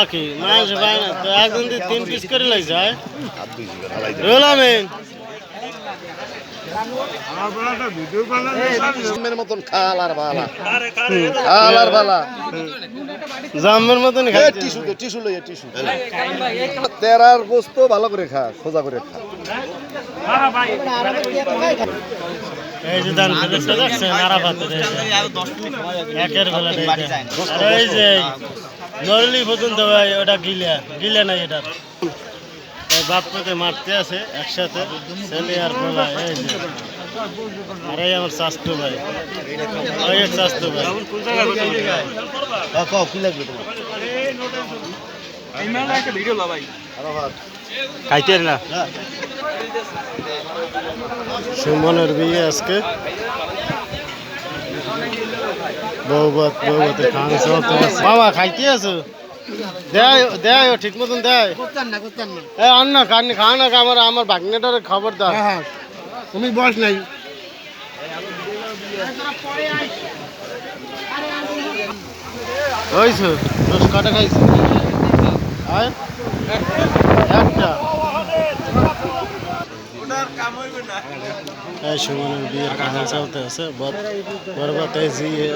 আকি না তো একদিন দিয়ে তিন পিস করে লাগছে হয় রোল মতন খাল আর বালা। খাল আর বালা। জামের মতন এ খাইছে টিস্যু দে টিস্যু লইয়া টিস্যু। তেরার গোস্ত ভালো করে খা সোজা করে খা। এই যে দান পেতে দেখছেন আরাফাতে একের বেলা এই যে নরলি পর্যন্ত ভাই ওটা গিলা গিলা নাই এটা। মারতে আছে একসাথে ছেলে আর বলা এই যে। আর আমার স্বাস্থ্য ভাই। ওই এক স্বাস্থ্য ভাই। কাও কি লাগবে তোমার? খাইতে না। সুমনের বিয়ে আজকে। বৌবাত বৌবাতে খান সব আছে। খাইতে আছো? দেয় দেয় ঠিক মতন দেয়। এ আন না খান খা না আমার আমার ভাগ্নেটার খবর দাও। তুমি বস নাই। হয়েছে দশ কাটা খাইছে সুমনের বিয়ের কাহিনী চলতে আছে জিয়ে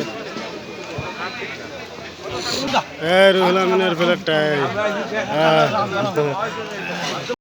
এ রুহুল আমিনের ফ্ল্যাটটাই